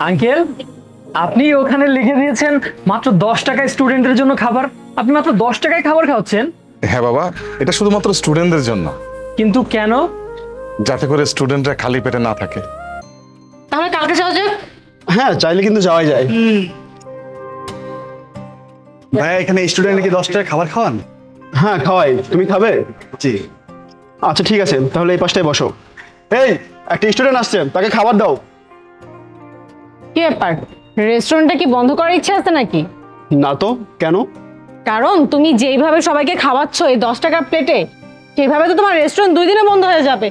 Uncle আপনি ওখানে লিখে দিয়েছেন মাত্র দশ টাকায় স্টুডেন্টের জন্য খাবার। আপনি মাত্র দশ টাকায় খাবার খাওয়াচ্ছেন? হ্যাঁ বাবা এটা শুধুমাত্র স্টুডেন্টদের জন্য। কিন্তু কেন? যাতে করে স্টুডেন্টরা খালি পেটে না থাকে। তাহলে কালকে যাওয়া যাক। হ্যাঁ চাইলে কিন্তু যাওয়াই যায়। ভাই এখানে স্টুডেন্ট কি দশ টাকা খাবার খাওয়ান? হ্যাঁ খাওয়াই। তুমি খাবে? জি। আচ্ছা ঠিক আছে। তাহলে এই পাশটায় বসো। এই একটা স্টুডেন্ট আসছে তাকে খাবার দাও। কি ব্যাপার? রেস্টুরেন্টটা কি বন্ধ করার ইচ্ছা আছে নাকি? না তো কেন? কারণ তুমি যেইভাবে সবাইকে খাওয়াচ্ছ এই দশ টাকার প্লেটে সেইভাবে তো তোমার রেস্টুরেন্ট দুই দিনে বন্ধ হয়ে যাবে।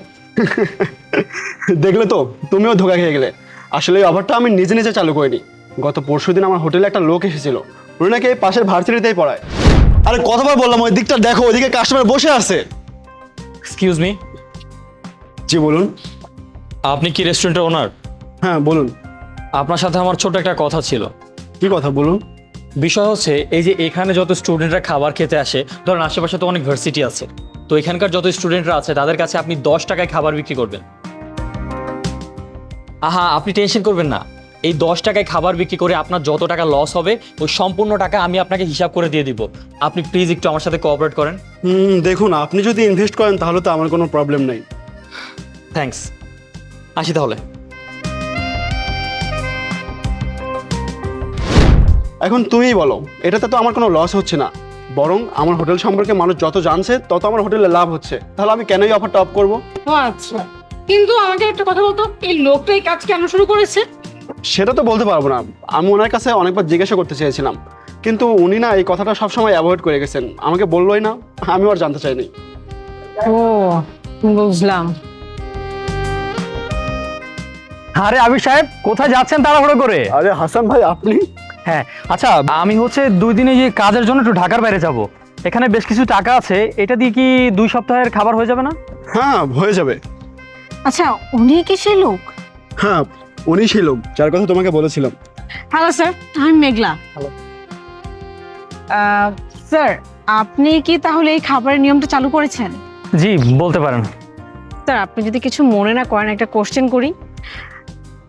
দেখলে তো তুমিও ধোকা খেয়ে গেলে। আসলে এই অফারটা আমি নিজে নিজে চালু করিনি। গত পরশু দিন আমার হোটেলে একটা লোক এসেছিল। উনি নাকি এই পাশের ভার্সিটিতেই পড়ায়। আরে কতবার বললাম ওই দিকটা দেখো ওইদিকে কাস্টমার বসে আছে। এক্সকিউজ মি জি বলুন। আপনি কি রেস্টুরেন্টের ওনার হ্যাঁ বলুন। আপনার সাথে আমার ছোট একটা কথা ছিল। কি কথা বলুন? বিষয় হচ্ছে এই যে এখানে যত স্টুডেন্টরা খাবার খেতে আসে ধরেন আশেপাশে তো অনেক ভার্সিটি আছে তো এখানকার যত স্টুডেন্টরা আছে তাদের কাছে আপনি দশ টাকায় খাবার বিক্রি করবেন। আহা আপনি টেনশন করবেন না। এই দশ টাকায় খাবার বিক্রি করে আপনার যত টাকা লস হবে ওই সম্পূর্ণ টাকা আমি আপনাকে হিসাব করে দিয়ে দিব। আপনি প্লিজ একটু আমার সাথে কোঅপারেট করেন। হুম দেখুন আপনি যদি ইনভেস্ট করেন তাহলে তো আমার কোনো প্রবলেম নেই। থ্যাঙ্কস আসি তাহলে। এখন তুমিই বলো এটাতে তো আমার কোনো লস হচ্ছে না। বরং আমার হোটেল সম্পর্কে মানুষ যত জানছে তত আমার হোটেলে লাভ হচ্ছে। তাহলে আমি কেনই অফারটা অফ করব? ও আচ্ছা। কিন্তু আমাকে একটা কথা বলতো এই লোকটা এই কাজ কেন শুরু করেছে? সেটা তো বলতে পারব না। আমি ওনার কাছে অনেকবার জিজ্ঞাসা করতে চেয়েছিলাম। কিন্তু উনি না এই কথাটা সবসময় অ্যাভয়েড করে গেছেন। আমাকে বললোই না আমিও আর জানতে চাইনি। ও বুঝলাম। আরে আবির সাহেব কোথায় যাচ্ছেন তাড়াহুড়ো করে? আরে হাসান ভাই আপনি? হ্যাঁ আচ্ছা আমি হচ্ছে দুই দিনে যে কাজের জন্য একটু ঢাকার বাইরে যাব। এখানে বেশ কিছু টাকা আছে এটা দিয়ে কি দুই সপ্তাহের খাবার হয়ে যাবে না? হ্যাঁ হয়ে যাবে। আচ্ছা উনি কি সেই লোক? হ্যাঁ উনি সেই লোক যার কথা তোমাকে বলেছিলাম। হ্যালো স্যার আমি মেঘলা হ্যালো স্যার আপনি কি তাহলে এই খাবারের নিয়মটা চালু করেছেন? জি বলতে পারেন। স্যার আপনি যদি কিছু মনে না করেন একটা কোশ্চেন করি।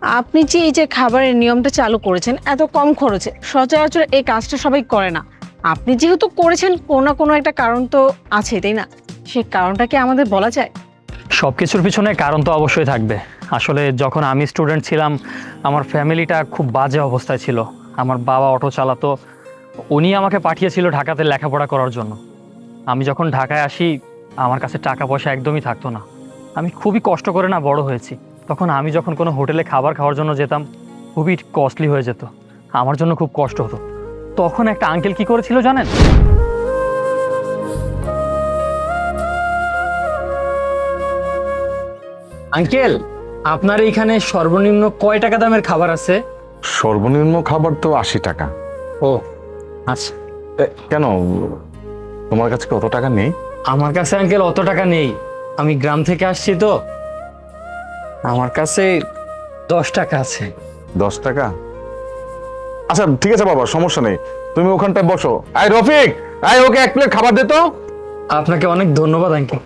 আপনি যে এই যে খাবারের নিয়মটা চালু করেছেন, এত কম খরচে সচরাচর এই কাজটা সবাই করে না। আপনি যেহেতু করেছেন, কোনো না কোনো একটা কারণ তো আছে তাই না? সেই কারণটা কি আমাদের বলা যায়? সব কিছুর পিছনে কারণ তো অবশ্যই থাকবে। আসলে যখন আমি স্টুডেন্ট ছিলাম, আমার ফ্যামিলিটা খুব বাজে অবস্থায় ছিল। আমার বাবা অটো চালাতো, উনি আমাকে পাঠিয়েছিল ঢাকাতে লেখাপড়া করার জন্য। আমি যখন ঢাকায় আসি, আমার কাছে টাকা পয়সা একদমই থাকতো না। আমি খুবই কষ্ট করে না বড় হয়েছি। তখন আমি যখন কোনো হোটেলে খাবার খাওয়ার জন্য যেতাম খুবই কস্টলি হয়ে যেত। আমার জন্য খুব কষ্ট হতো। তখন একটা আঙ্কেল কি করেছিল জানেন? আঙ্কেল আপনার এইখানে সর্বনিম্ন কয় টাকা দামের খাবার আছে? সর্বনিম্ন খাবার তো আশি টাকা। ও আচ্ছা। কেন? তোমার কাছে কি অত টাকা নেই? আমার কাছে আঙ্কেল অত টাকা নেই। আমি গ্রাম থেকে আসছি তো। আমার কাছে দশ টাকা আছে। দশ টাকা? আচ্ছা ঠিক আছে বাবা সমস্যা নেই। তুমি ওখানটায় বসো। আই রফিক আই ওকে এক প্লেট খাবার দে তো। আপনাকে অনেক ধন্যবাদ আঙ্কেল।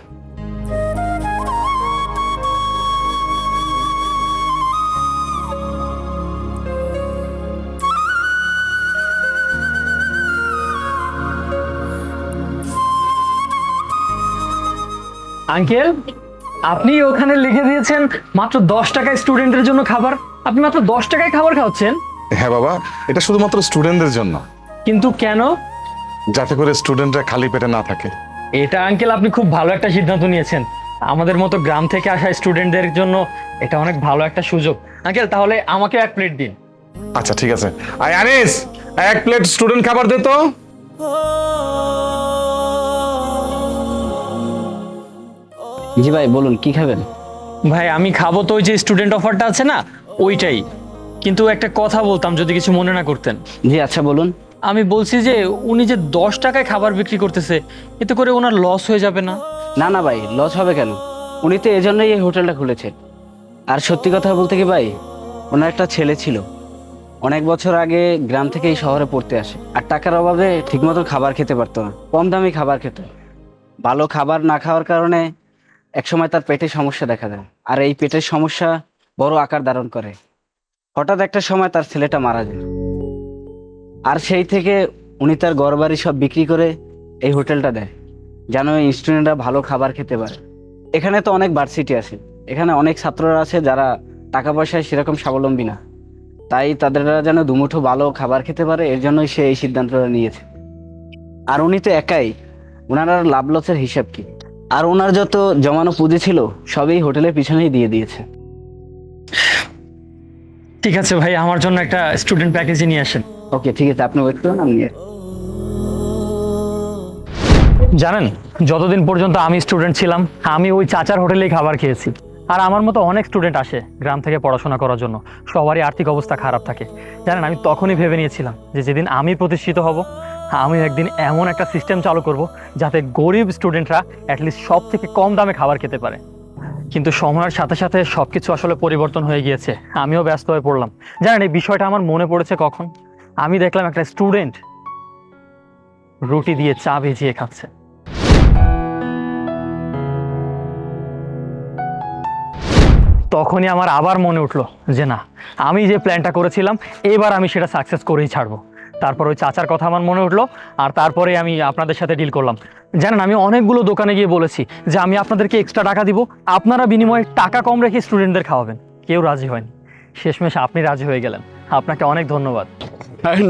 আঙ্কেল? আপনি ওখানে লিখে দিয়েছেন মাত্র দশ টাকায় স্টুডেন্টের জন্য খাবার। আপনি মাত্র দশ টাকায় খাবার খাওয়াচ্ছেন? হ্যাঁ বাবা এটা শুধুমাত্র স্টুডেন্টদের জন্য। কিন্তু কেন? যাতে করে স্টুডেন্টরা খালি পেটে না থাকে। এটা আঙ্কেল আপনি খুব ভালো একটা সিদ্ধান্ত নিয়েছেন। আমাদের মতো গ্রাম থেকে আসা স্টুডেন্টদের জন্য এটা অনেক ভালো একটা সুযোগ। আঙ্কেল তাহলে আমাকে এক প্লেট দিন। আচ্ছা ঠিক আছে। আই আনিস এক প্লেট স্টুডেন্ট খাবার দে তো। জি ভাই বলুন কি খাবেন? ভাই আমি খাব তো ওই যে স্টুডেন্ট অফারটা আছে না ওইটাই। কিন্তু একটা কথা বলতাম যদি কিছু মনে না করতেন। জি আচ্ছা বলুন। আমি বলছি যে উনি যে দশ টাকায় খাবার বিক্রি করতেছে এতে করে ওনার লস হয়ে যাবে না? না না ভাই লস হবে কেন? উনি তো এজন্যই এই হোটেলটা খুলেছেন আর সত্যি কথা বলতে কি ভাই ওনার একটা ছেলে ছিল। অনেক বছর আগে গ্রাম থেকে এই শহরে পড়তে আসে। আর টাকার অভাবে ঠিকমতো খাবার খেতে পারতো না। কম দামি খাবার খেত। ভালো খাবার না খাওয়ার কারণে একসময় তার পেটে সমস্যা দেখা দেয়। আর এই পেটের সমস্যা বড় আকার ধারণ করে। হঠাৎ একটা সময় তার ছেলেটা মারা যায়। আর সেই থেকে উনি তার ঘরবাড়ি সব বিক্রি করে এই হোটেলটা দেয়, যেন স্টুডেন্টরা ভালো খাবার খেতে পারে। এখানে তো অনেক ভার্সিটি আছে। এখানে অনেক ছাত্ররা আছে যারা টাকা পয়সায় সেরকম স্বাবলম্বী না। তাই তাদের যেন দুমুঠো ভালো খাবার খেতে পারে, এর জন্যই সে এই সিদ্ধান্তটা নিয়েছে। আর উনি তো একাই। ওনার লাভ লসের হিসাব কি? আর ওনার যত জমানো পুঁজি ছিল সবই হোটেলের পিছনেই দিয়ে দিয়েছে। ঠিক আছে ভাই আমার জন্য একটা স্টুডেন্ট প্যাকেজে নিয়ে আসেন। ওকে ঠিক আছে আপনি ওয়েট করুন আমি নিয়ে- জানেন যতদিন পর্যন্ত আমি স্টুডেন্ট ছিলাম আমি ওই চাচার হোটেলেই খাবার খেয়েছি। আর আমার মতো অনেক স্টুডেন্ট আসে গ্রাম থেকে পড়াশোনা করার জন্য। সবারই আর্থিক অবস্থা খারাপ থাকে। জানেন আমি তখনই ভেবে নিয়েছিলাম যে যেদিন আমি প্রতিষ্ঠিত হব আমি একদিন এমন একটা সিস্টেম চালু করব যাতে গরিব স্টুডেন্টরা অ্যাটলিস্ট সব থেকে কম দামে খাবার খেতে পারে। কিন্তু সময়ের সাথে সাথে সব কিছু আসলে পরিবর্তন হয়ে গিয়েছে। আমিও ব্যস্ত হয়ে পড়লাম। জানেন, এই বিষয়টা আমার মনে পড়েছে কখন? আমি দেখলাম একটা স্টুডেন্ট রুটি দিয়ে চা ভেজিয়ে খাচ্ছে। তখনই আমার আবার মনে উঠল যে না, আমি যে প্ল্যানটা করেছিলাম, এবার আমি সেটা সাকসেস করেই ছাড়বো। তারপর ওই চাচার কথা আমার মনে উঠল আর তারপরে আমি আপনাদের সাথে ডিল করলাম। জানেন আমি অনেকগুলো দোকানে গিয়ে বলেছি যে আমি আপনাদেরকে এক্সট্রা টাকা দিব আপনারা বিনিময়ে টাকা কম রেখে স্টুডেন্টদের খাওয়াবেন। কেউ রাজি হয়নি। শেষমেশ আপনি রাজি হয়ে গেলেন। আপনাকে অনেক ধন্যবাদ।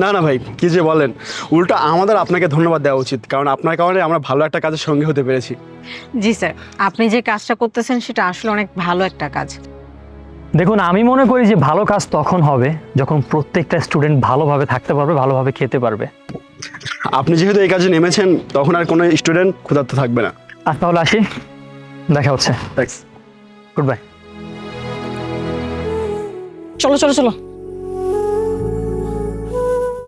না না ভাই কি যে বলেন। উল্টো আমাদের আপনাকে ধন্যবাদ দেওয়া উচিত কারণ আপনার কারণে আমরা ভালো একটা কাজের সঙ্গে হতে পেরেছি। জি স্যার। আপনি যে কাজটা করতেছেন সেটা আসলে অনেক ভালো একটা কাজ। দেখুন আমি মনে করি যে ভালো কাজ তখন হবে যখন প্রত্যেকটা স্টুডেন্ট ভালোভাবে থাকতে পারবে ভালোভাবে খেতে পারবে। আপনি যেহেতু এই কাজে নেমেছেন তখন আর কোনো স্টুডেন্ট ক্ষুধার্ত থাকবে না। আর তাহলে আসি। দেখা হচ্ছে। থ্যাংকস গুড বাই চলো চলো চলো।